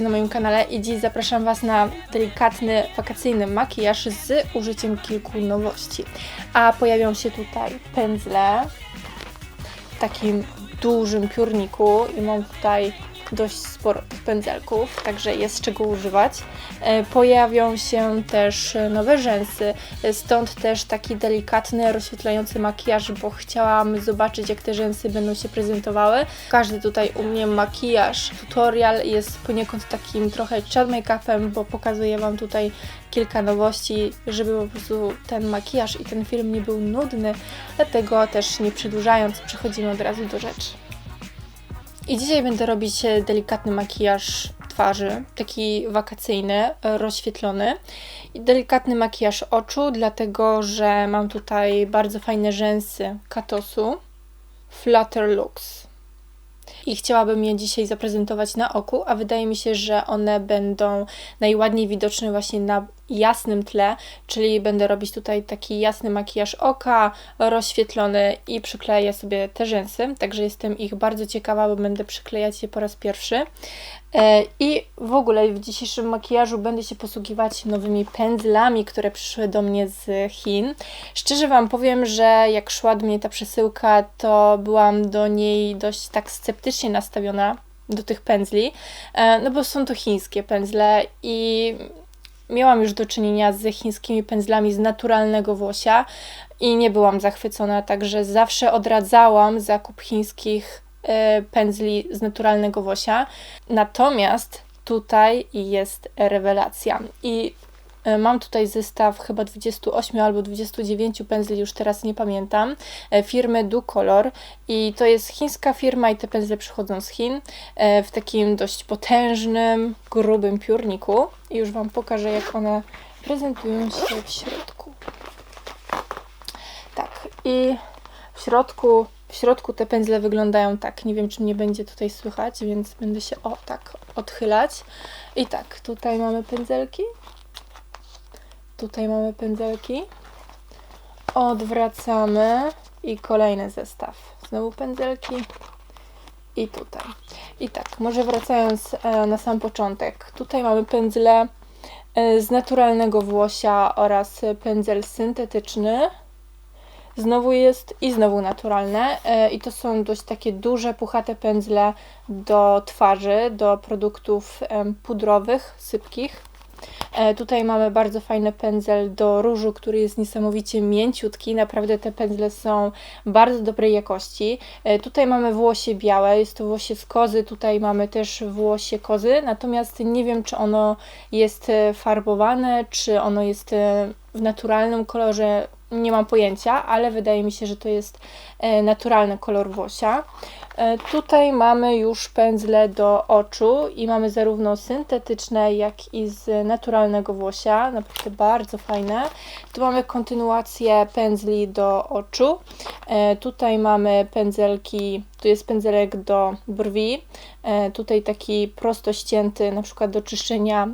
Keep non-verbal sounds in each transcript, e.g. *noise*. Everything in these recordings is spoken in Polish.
Na moim kanale i dziś zapraszam Was na delikatny wakacyjny makijaż z użyciem kilku nowości. A pojawią się tutaj pędzle w takim dużym piórniku i mam tutaj dość sporo pędzelków, także jest czego używać. E, Pojawią się też nowe rzęsy, e, stąd też taki delikatny, rozświetlający makijaż, bo chciałam zobaczyć jak te rzęsy będą się prezentowały. Każdy tutaj u mnie makijaż, tutorial jest poniekąd takim trochę chat make-upem, bo pokazuję Wam tutaj kilka nowości, żeby po prostu ten makijaż i ten film nie był nudny, dlatego też nie przedłużając przechodzimy od razu do rzeczy. I dzisiaj będę robić e, delikatny makijaż twarzy, taki wakacyjny, e, rozświetlony. I delikatny makijaż oczu, dlatego że mam tutaj bardzo fajne rzęsy Katosu Flutter Looks. I chciałabym je dzisiaj zaprezentować na oku, a wydaje mi się, że one będą najładniej widoczne właśnie na jasnym tle, czyli będę robić tutaj taki jasny makijaż oka, rozświetlony i przykleję sobie te rzęsy, także jestem ich bardzo ciekawa, bo będę przyklejać je po raz pierwszy. E, I w ogóle w dzisiejszym makijażu będę się posługiwać nowymi pędzlami, które przyszły do mnie z Chin. Szczerze Wam powiem, że jak szła do mnie ta przesyłka, to byłam do niej dość tak sceptycznie nastawiona do tych pędzli, e, no bo są to chińskie pędzle i miałam już do czynienia z chińskimi pędzlami z naturalnego włosia i nie byłam zachwycona, także zawsze odradzałam zakup chińskich y, pędzli z naturalnego włosia. Natomiast tutaj jest rewelacja i Mam tutaj zestaw chyba 28 albo 29 pędzli, już teraz nie pamiętam, y, firmy Ducolor i to jest chińska firma i te pędzle przychodzą z Chin w takim dość potężnym, grubym piórniku i już Wam pokażę jak one prezentują się w środku. Tak, i w środku, w środku te pędzle wyglądają tak. Nie wiem, czy mnie będzie tutaj słychać, więc będę się o tak odchylać. I tak, tutaj mamy pędzelki. Tutaj mamy pędzelki. Odwracamy i kolejny zestaw. Znowu pędzelki. I tutaj. I tak, może wracając e, na sam początek. Tutaj mamy pędzle e, z naturalnego włosia oraz pędzel syntetyczny Znowu jest i znowu naturalne e, i to są dość takie duże, puchate pędzle do twarzy, do produktów pudrowych, sypkich. E, tutaj mamy bardzo fajny pędzel do różu, który jest niesamowicie mięciutki. Naprawdę te pędzle są bardzo dobrej jakości. E, tutaj mamy włosie białe, jest to włosie z kozy, tutaj mamy też włosie kozy, natomiast nie wiem, czy ono jest farbowane, czy ono jest w naturalnym kolorze nie mam pojęcia, ale wydaje mi się, że to jest e, naturalny kolor włosia. E, tutaj mamy już pędzle do oczu i mamy zarówno syntetyczne, jak i z naturalnego włosia. Naprawdę bardzo fajne. Tu mamy kontynuację pędzli do oczu. E, tutaj mamy pędzelki, tu jest pędzelek do brwi. Tutaj taki prosto ścięty, na przykład do czyszczenia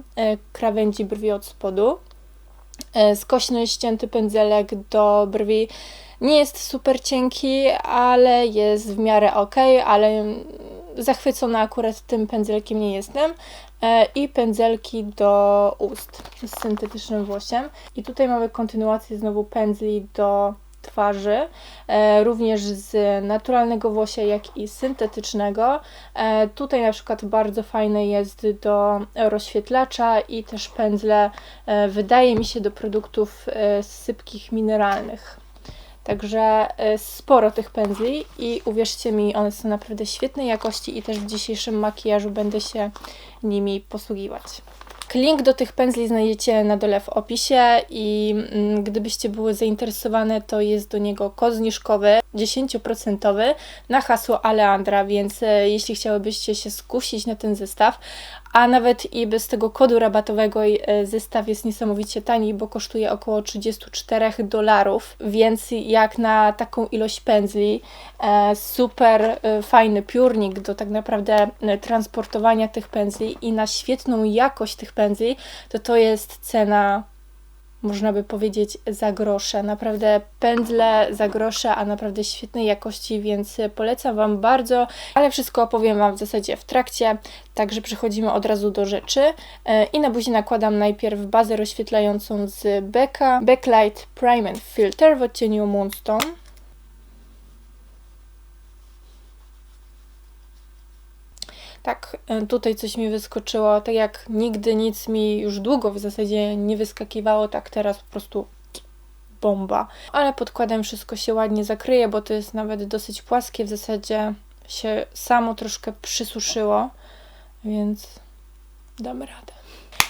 krawędzi brwi od spodu. E, skośny, ścięty pędzelek do brwi. Nie jest super cienki, ale jest w miarę ok, ale zachwycona akurat tym pędzelkiem nie jestem. E, I pędzelki do ust z syntetycznym włosiem. I tutaj mamy kontynuację znowu pędzli do twarzy, e, również z naturalnego włosia, jak i syntetycznego. E, tutaj na przykład bardzo fajne jest do rozświetlacza i też pędzle, wydaje mi się, do produktów sypkich mineralnych. Także sporo tych pędzli i uwierzcie mi, one są naprawdę świetnej jakości i też w dzisiejszym makijażu będę się nimi posługiwać. Link do tych pędzli znajdziecie na dole w opisie i mm, gdybyście były zainteresowane, to jest do niego kod zniżkowy 10% na hasło Aleandra, więc e, jeśli chciałybyście się skusić na ten zestaw, a nawet i bez tego kodu rabatowego e, zestaw jest niesamowicie tani, bo kosztuje około 34 dolarów, więc jak na taką ilość pędzli, e, super fajny piórnik do tak naprawdę transportowania tych pędzli i na świetną jakość tych pędzli, to to jest cena można by powiedzieć, za grosze. Naprawdę pędzle za grosze, a naprawdę świetnej jakości, więc polecam Wam bardzo, ale wszystko opowiem Wam w zasadzie w trakcie, także przechodzimy od razu do rzeczy. E, I na buzi nakładam najpierw bazę rozświetlającą z Becka Backlight Prime and Filter w odcieniu Moonstone. Tak, e, tutaj coś mi wyskoczyło, tak jak nigdy nic mi już długo w zasadzie nie wyskakiwało, tak teraz po prostu bomba. Ale podkładem wszystko się ładnie zakryje, bo to jest nawet dosyć płaskie, w zasadzie się samo troszkę przysuszyło, więc damy radę.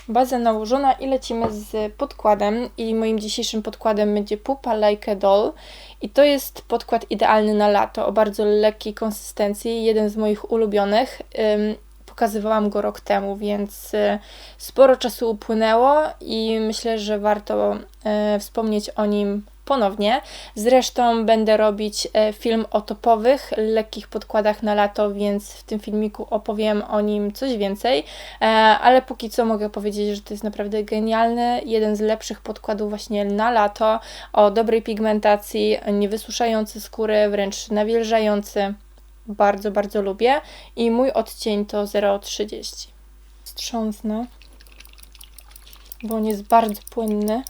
Baza nałożona i lecimy z podkładem i moim dzisiejszym podkładem będzie Pupa Like a Doll i to jest podkład idealny na lato, o bardzo lekkiej konsystencji, jeden z moich ulubionych. Pokazywałam go rok temu, więc y, sporo czasu upłynęło i myślę, że warto y, wspomnieć o nim ponownie. Zresztą będę robić e, film o topowych, lekkich podkładach na lato, więc w tym filmiku opowiem o nim coś więcej. E, ale póki co mogę powiedzieć, że to jest naprawdę genialny, jeden z lepszych podkładów właśnie na lato, o dobrej pigmentacji, niewysuszający skóry, wręcz nawilżający. Bardzo, bardzo lubię. I mój odcień to 0,30. Strząsnę, bo on jest bardzo płynny.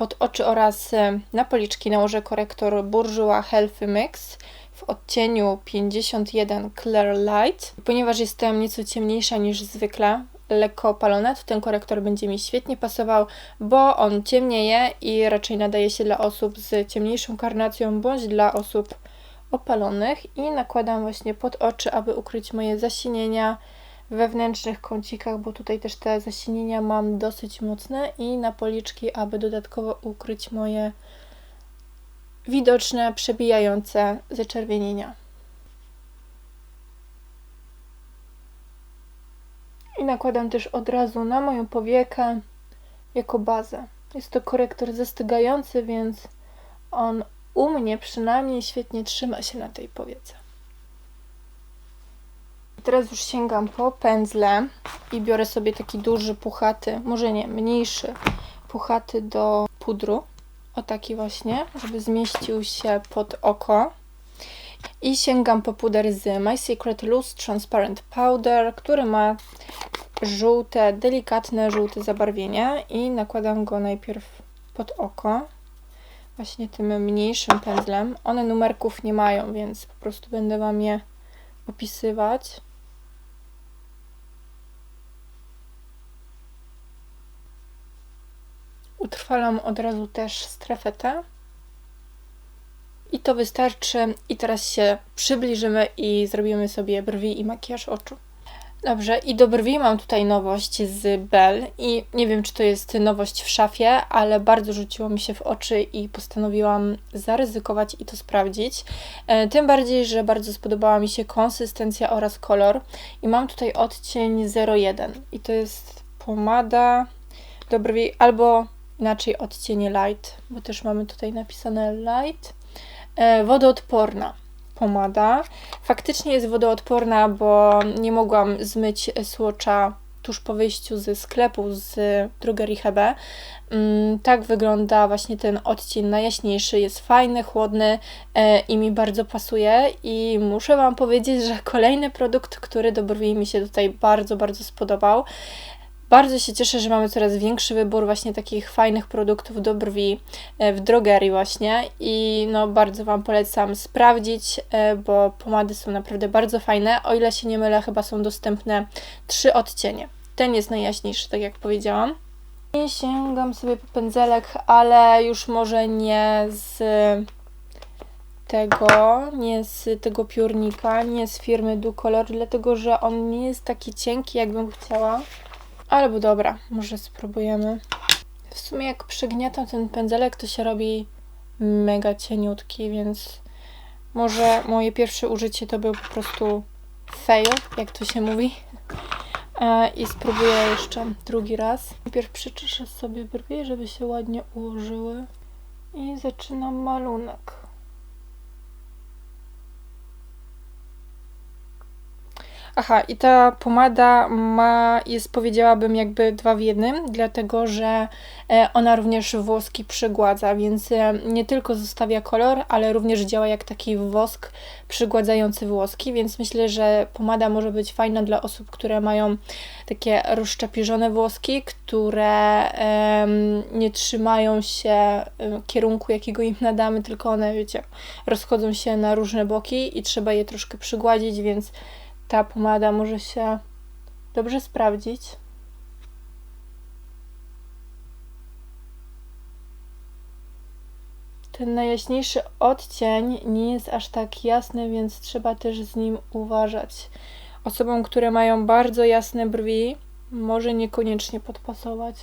Pod oczy oraz e, na policzki nałożę korektor Bourjois Healthy Mix w odcieniu 51 Clear Light. Ponieważ jestem nieco ciemniejsza niż zwykle, lekko opalona, to ten korektor będzie mi świetnie pasował, bo on ciemnieje i raczej nadaje się dla osób z ciemniejszą karnacją bądź dla osób opalonych i nakładam właśnie pod oczy, aby ukryć moje zasinienia, wewnętrznych kącikach, bo tutaj też te zasinienia mam dosyć mocne i na policzki, aby dodatkowo ukryć moje widoczne, przebijające zaczerwienienia. I nakładam też od razu na moją powiekę jako bazę. Jest to korektor zastygający, więc on u mnie przynajmniej świetnie trzyma się na tej powiece. Teraz już sięgam po pędzle i biorę sobie taki duży, puchaty, może nie, mniejszy, puchaty do pudru. O taki właśnie, żeby zmieścił się pod oko. I sięgam po puder z My Secret Loose Transparent Powder, który ma żółte, delikatne żółte zabarwienie i nakładam go najpierw pod oko właśnie tym mniejszym pędzlem. One numerków nie mają, więc po prostu będę Wam je opisywać. Utrwalam od razu też strefę. I to wystarczy. I teraz się przybliżymy i zrobimy sobie brwi i makijaż oczu. Dobrze, i do brwi mam tutaj nowość z Bell i nie wiem, czy to jest nowość w szafie, ale bardzo rzuciło mi się w oczy i postanowiłam zaryzykować i to sprawdzić. E, tym bardziej, że bardzo spodobała mi się konsystencja oraz kolor i mam tutaj odcień 01 i to jest pomada do brwi albo inaczej odcienie light, bo też mamy tutaj napisane light. E, wodoodporna pomada. Faktycznie jest wodoodporna, bo nie mogłam zmyć słocza tuż po wyjściu ze sklepu z drogerii Hebe. Mm, tak wygląda właśnie ten odcień najjaśniejszy. Jest fajny, chłodny e, i mi bardzo pasuje. I muszę Wam powiedzieć, że *laughs* kolejny produkt, który do brwi mi się tutaj bardzo, bardzo spodobał. Bardzo się cieszę, że mamy coraz większy wybór właśnie takich fajnych produktów do brwi e, w drogerii właśnie i no bardzo Wam polecam sprawdzić, e, bo pomady są naprawdę bardzo fajne. O ile się nie mylę, chyba są dostępne trzy odcienie. Ten jest najjaśniejszy, tak jak powiedziałam. I sięgam sobie po pędzelek, ale już może nie z tego, nie z tego piórnika, nie z firmy Ducolor, dlatego że on nie jest taki cienki, jakbym chciała. Albo dobra, może spróbujemy. W sumie jak przygniatam ten pędzelek, to się robi mega cieniutki, więc może moje pierwsze użycie to był po prostu fail, jak to się mówi. E, I spróbuję jeszcze drugi raz. Najpierw przyczeszę sobie brwi, żeby się ładnie ułożyły. I zaczynam malunek. Aha, i ta pomada ma, jest powiedziałabym jakby dwa w jednym, dlatego że e, ona również włoski przygładza, więc e, nie tylko zostawia kolor, ale również działa jak taki wosk przygładzający włoski, więc myślę, że pomada może być fajna dla osób, które mają takie rozszczepiżone włoski, które nie trzymają się kierunku, jakiego im nadamy, tylko one, wiecie, rozchodzą się na różne boki i trzeba je troszkę przygładzić, więc ta pomada może się dobrze sprawdzić. Ten najjaśniejszy odcień nie jest aż tak jasny, więc trzeba też z nim uważać. Osobom, które mają bardzo jasne brwi, może niekoniecznie podpasować.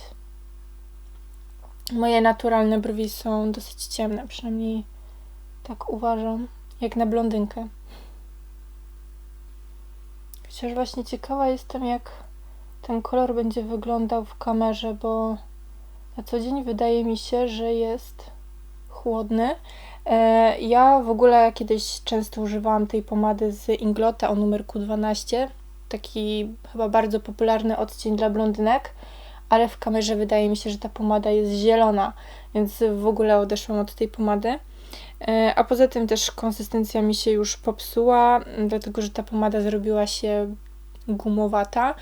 Moje naturalne brwi są dosyć ciemne, przynajmniej tak uważam, jak na blondynkę. Chociaż właśnie ciekawa jestem, jak ten kolor będzie wyglądał w kamerze, bo na co dzień wydaje mi się, że jest chłodny. E, ja w ogóle kiedyś często używałam tej pomady z Inglota o numerku 12. Taki chyba bardzo popularny odcień dla blondynek, ale w kamerze wydaje mi się, że ta pomada jest zielona, więc w ogóle odeszłam od tej pomady. E, a poza tym też konsystencja mi się już popsuła, dlatego że ta pomada zrobiła się gumowata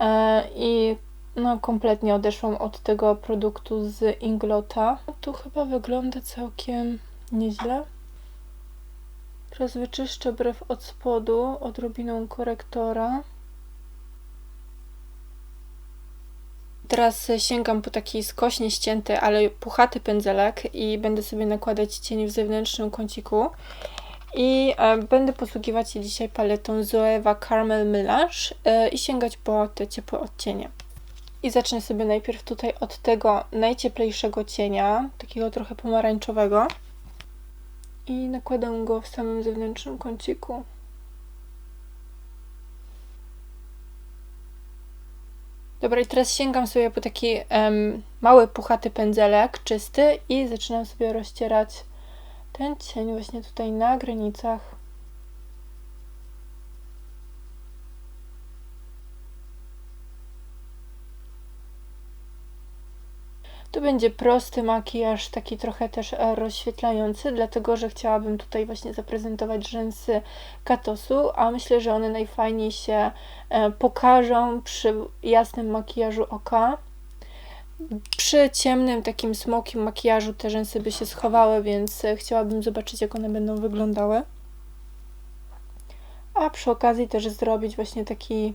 e, i no kompletnie odeszłam od tego produktu z Inglota. Tu chyba wygląda całkiem nieźle. Teraz wyczyszczę brew od spodu odrobiną korektora. Teraz sięgam po taki skośnie ścięty, ale puchaty pędzelek i będę sobie nakładać cień w zewnętrznym kąciku. I e, będę posługiwać się dzisiaj paletą Zoeva Caramel Melange e, i sięgać po te ciepłe odcienie. I zacznę sobie najpierw tutaj od tego najcieplejszego cienia, takiego trochę pomarańczowego. I nakładam go w samym zewnętrznym kąciku. Dobra, i teraz sięgam sobie po taki um, mały, puchaty pędzelek, czysty i zaczynam sobie rozcierać ten cień właśnie tutaj na granicach. To będzie prosty makijaż, taki trochę też e, rozświetlający, dlatego że chciałabym tutaj właśnie zaprezentować rzęsy Katosu, a myślę, że one najfajniej się e, pokażą przy jasnym makijażu oka. Przy ciemnym, takim smokim makijażu te rzęsy by się schowały, więc e, chciałabym zobaczyć, jak one będą wyglądały. A przy okazji też zrobić właśnie taki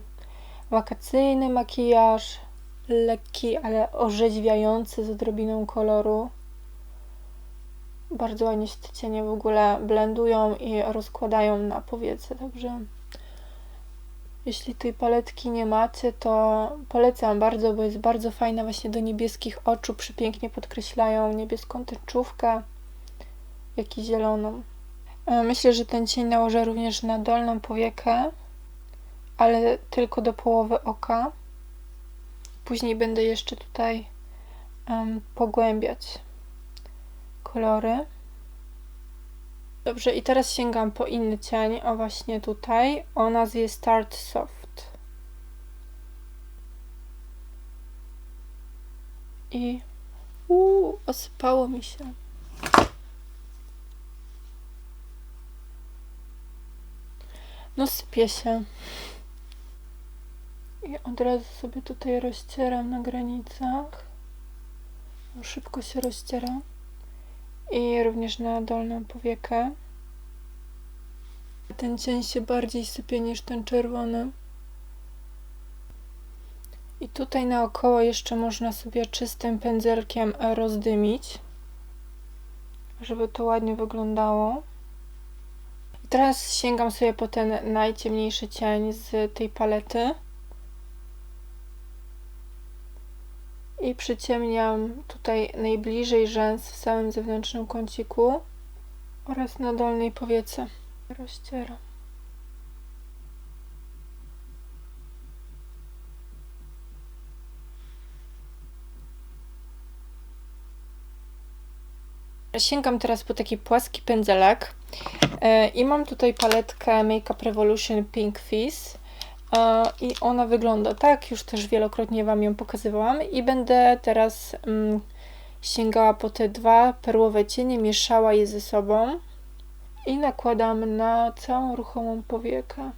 wakacyjny makijaż, lekki, ale orzeźwiający z odrobiną koloru. Bardzo ładnie się te cienie w ogóle blendują i rozkładają na powiece, także jeśli tej paletki nie macie, to polecam bardzo, bo jest bardzo fajna właśnie do niebieskich oczu, przepięknie podkreślają niebieską tęczówkę, jak i zieloną. E, myślę, że ten cień nałożę również na dolną powiekę, ale tylko do połowy oka. Później będę jeszcze tutaj um, pogłębiać kolory. Dobrze, i teraz sięgam po inny cień, o właśnie tutaj, o nazwie Start Soft. I uuu, osypało mi się. No sypie się. I od razu sobie tutaj rozcieram na granicach. Szybko się rozciera. I również na dolną powiekę. Ten cień się bardziej sypie niż ten czerwony. I tutaj naokoło jeszcze można sobie czystym pędzelkiem rozdymić, żeby to ładnie wyglądało. I teraz sięgam sobie po ten najciemniejszy cień z tej palety. I przyciemniam tutaj najbliżej rzęs w samym zewnętrznym kąciku oraz na dolnej powiece. Rozcieram. Sięgam teraz po taki płaski pędzelek e, i mam tutaj paletkę Makeup Revolution Pink Fizz I ona wygląda tak, już też wielokrotnie Wam ją pokazywałam i będę teraz mm, sięgała po te dwa perłowe cienie, mieszała je ze sobą i nakładam na całą ruchomą powiekę.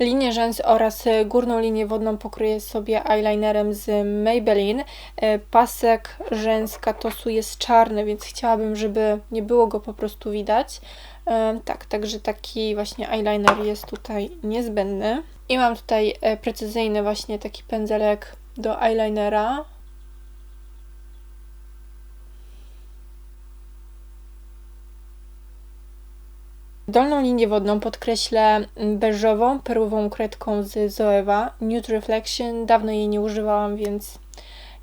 Linię rzęs oraz górną linię wodną pokryję sobie eyelinerem z Maybelline. E, pasek rzęs katosu jest czarny, więc chciałabym, żeby nie było go po prostu widać. E, tak, także taki właśnie eyeliner jest tutaj niezbędny. I mam tutaj e, precyzyjny właśnie taki pędzelek do eyelinera. Dolną linię wodną podkreślę beżową, perłową kredką z Zoewa Nude Reflection. Dawno jej nie używałam, więc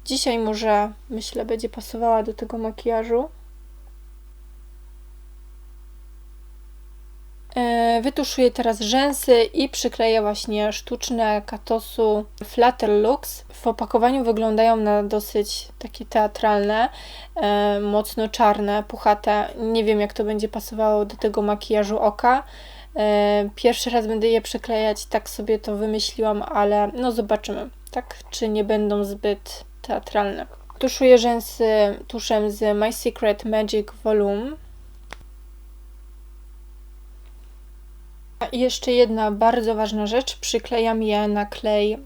dzisiaj może, myślę, będzie pasowała do tego makijażu. Wytuszuję teraz rzęsy i przykleję właśnie sztuczne katosu Flutter Lux. W opakowaniu wyglądają na dosyć takie teatralne, e, mocno czarne, puchate. Nie wiem jak to będzie pasowało do tego makijażu oka. E, pierwszy raz będę je przyklejać, tak sobie to wymyśliłam, ale no zobaczymy, tak? Czy nie będą zbyt teatralne. Tuszuję rzęsy tuszem z My Secret Magic Volume. I jeszcze jedna bardzo ważna rzecz, przyklejam je na klej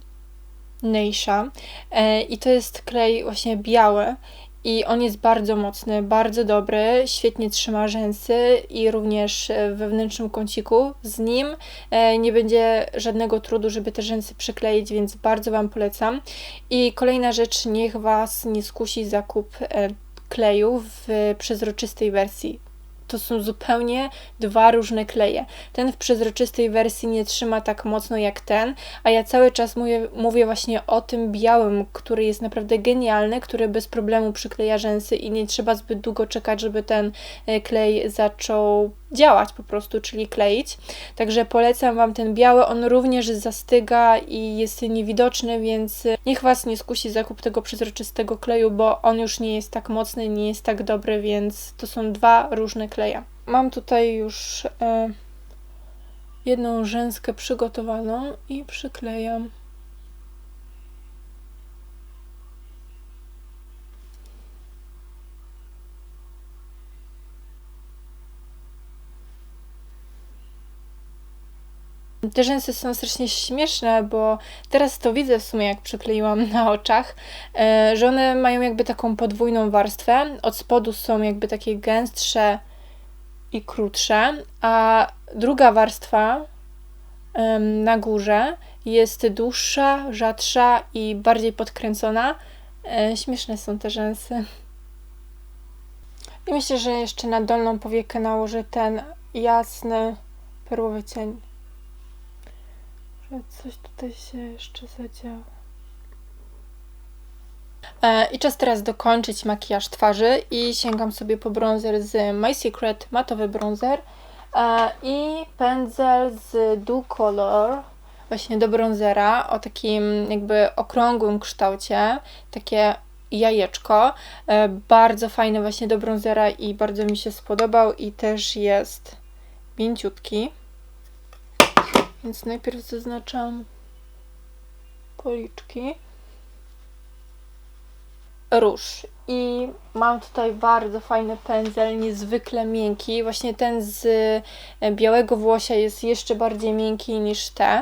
Neisha e, i to jest klej właśnie biały i on jest bardzo mocny, bardzo dobry, świetnie trzyma rzęsy i również wewnętrznym kąciku. Z nim e, nie będzie żadnego trudu, żeby te rzęsy przykleić, więc bardzo Wam polecam. I kolejna rzecz, niech Was nie skusi zakup e, kleju w przezroczystej wersji to są zupełnie dwa różne kleje. Ten w przezroczystej wersji nie trzyma tak mocno jak ten, a ja cały czas mówię, mówię właśnie o tym białym, który jest naprawdę genialny, który bez problemu przykleja rzęsy i nie trzeba zbyt długo czekać, żeby ten e, klej zaczął działać po prostu, czyli kleić. Także polecam Wam ten biały, on również zastyga i jest niewidoczny, więc niech Was nie skusi zakup tego przezroczystego kleju, bo on już nie jest tak mocny, nie jest tak dobry, więc to są dwa różne kleje. Mam tutaj już e, jedną rzęskę przygotowaną i przyklejam. Te rzęsy są strasznie śmieszne, bo teraz to widzę w sumie, jak przykleiłam na oczach, e, że one mają jakby taką podwójną warstwę. Od spodu są jakby takie gęstsze i krótsze, a druga warstwa na górze jest dłuższa, rzadsza i bardziej podkręcona. E, śmieszne są te rzęsy. I myślę, że jeszcze na dolną powiekę nałożę ten jasny perłowy cień że coś tutaj się jeszcze zadziało. E, I czas teraz dokończyć makijaż twarzy i sięgam sobie po bronzer z My Secret matowy bronzer e, i pędzel z Do Color właśnie do bronzera o takim jakby okrągłym kształcie, takie jajeczko. E, bardzo fajny właśnie do bronzera i bardzo mi się spodobał i też jest mięciutki. Więc najpierw zaznaczam policzki. Róż. I mam tutaj bardzo fajny pędzel, niezwykle miękki. Właśnie ten z e, białego włosia jest jeszcze bardziej miękki niż te.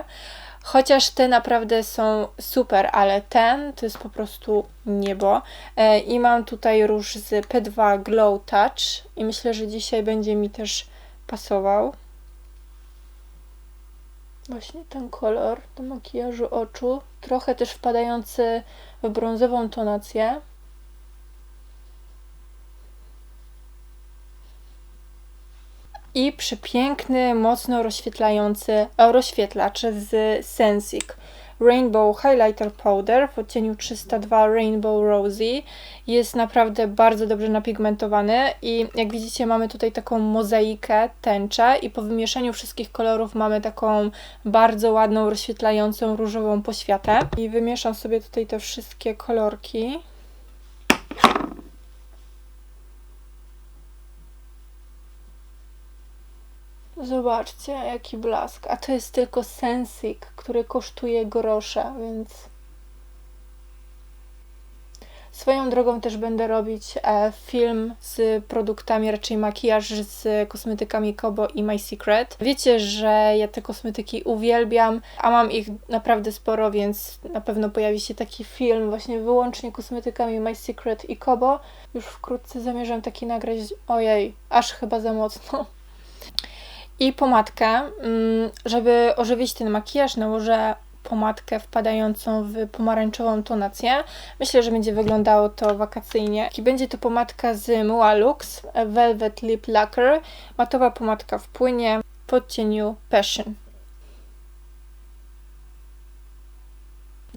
Chociaż te naprawdę są super, ale ten to jest po prostu niebo. E, I mam tutaj róż z P2 Glow Touch i myślę, że dzisiaj będzie mi też pasował właśnie ten kolor do makijażu oczu, trochę też wpadający w brązową tonację. I przepiękny, mocno rozświetlający rozświetlacz z Sensic. Rainbow Highlighter Powder w odcieniu 302 Rainbow Rosy. Jest naprawdę bardzo dobrze napigmentowany i jak widzicie mamy tutaj taką mozaikę, tęczę i po wymieszaniu wszystkich kolorów mamy taką bardzo ładną, rozświetlającą różową poświatę. I wymieszam sobie tutaj te wszystkie kolorki. Zobaczcie, jaki blask. A to jest tylko Sensik, który kosztuje grosze, więc... Swoją drogą też będę robić e, film z produktami, raczej makijaż z kosmetykami Kobo i My Secret. Wiecie, że ja te kosmetyki uwielbiam, a mam ich naprawdę sporo, więc na pewno pojawi się taki film właśnie wyłącznie kosmetykami My Secret i Kobo. Już wkrótce zamierzam taki nagrać. Ojej, aż chyba za mocno. I pomadkę, mm, żeby ożywić ten makijaż, nałożę pomadkę wpadającą w pomarańczową tonację. Myślę, że będzie wyglądało to wakacyjnie. I będzie to pomadka z Mua Lux Velvet Lip Lacquer. Matowa pomadka w płynie w odcieniu Passion.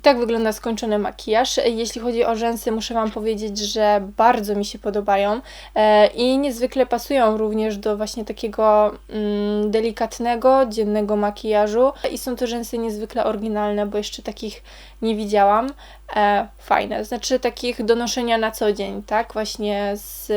Tak wygląda skończony makijaż. Jeśli chodzi o rzęsy, muszę Wam powiedzieć, że bardzo mi się podobają e, i niezwykle pasują również do właśnie takiego mm, delikatnego, dziennego makijażu. I są to rzęsy niezwykle oryginalne, bo jeszcze takich nie widziałam. E, fajne, znaczy takich do noszenia na co dzień, tak? Właśnie z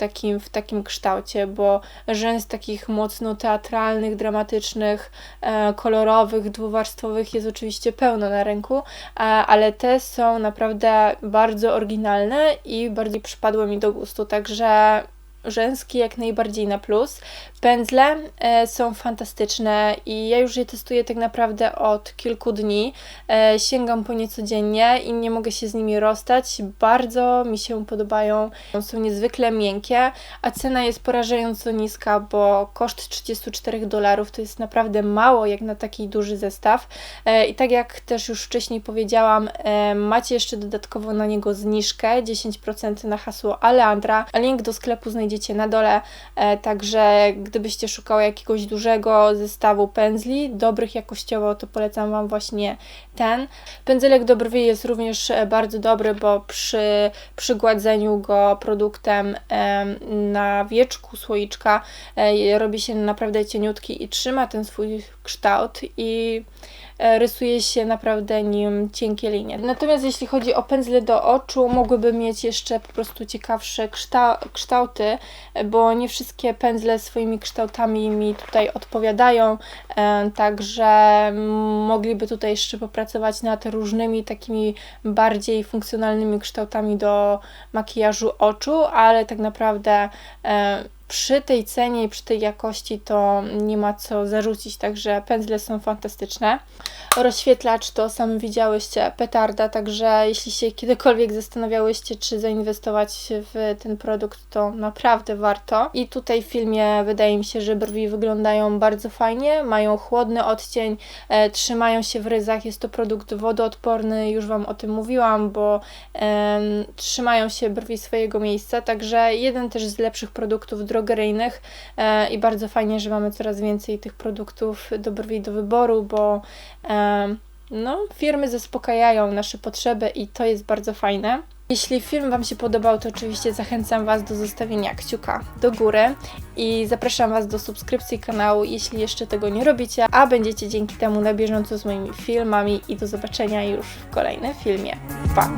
takim, w takim kształcie, bo rzęs takich mocno teatralnych, dramatycznych, e, kolorowych, dwuwarstwowych jest oczywiście pełno na rynku, e, ale te są naprawdę bardzo oryginalne i bardziej przypadły mi do gustu, także rzęski jak najbardziej na plus. Pędzle e, są fantastyczne i ja już je testuję tak naprawdę od kilku dni. E, sięgam po nie codziennie i nie mogę się z nimi rozstać. Bardzo mi się podobają. Są niezwykle miękkie, a cena jest porażająco niska, bo koszt 34 dolarów to jest naprawdę mało jak na taki duży zestaw. E, I tak jak też już wcześniej powiedziałam, macie jeszcze dodatkowo na niego zniżkę 10% na hasło Aleandra. Link do sklepu znajdziecie na dole, e, także gdybyście szukały jakiegoś dużego zestawu pędzli, dobrych jakościowo, to polecam Wam właśnie ten. Pędzelek do brwi jest również e, bardzo dobry, bo przy przygładzeniu go produktem na wieczku słoiczka e, robi się naprawdę cieniutki i trzyma ten swój kształt i rysuje się naprawdę nim cienkie linie. Natomiast jeśli chodzi o pędzle do oczu, mogłyby mieć jeszcze po prostu ciekawsze kształty, bo nie wszystkie pędzle swoimi kształtami mi tutaj odpowiadają, e, także mogliby tutaj jeszcze popracować nad różnymi takimi bardziej funkcjonalnymi kształtami do makijażu oczu, ale tak naprawdę e, przy tej cenie i przy tej jakości to nie ma co zarzucić, także pędzle są fantastyczne. Rozświetlacz to sami widziałyście, petarda, także jeśli się kiedykolwiek zastanawiałyście, czy zainwestować w ten produkt, to naprawdę warto. I tutaj w filmie wydaje mi się, że brwi wyglądają bardzo fajnie, mają chłodny odcień, e, trzymają się w ryzach, jest to produkt wodoodporny, już Wam o tym mówiłam, bo e, trzymają się brwi swojego miejsca, także jeden też z lepszych produktów drogowych drogeryjnych e, i bardzo fajnie, że mamy coraz więcej tych produktów do brwi do wyboru, bo e, no, firmy zaspokajają nasze potrzeby i to jest bardzo fajne. Jeśli film Wam się podobał, to oczywiście zachęcam Was do zostawienia kciuka do góry i zapraszam Was do subskrypcji kanału, jeśli jeszcze tego nie robicie, a będziecie dzięki temu na bieżąco z moimi filmami i do zobaczenia już w kolejnym filmie. Pa!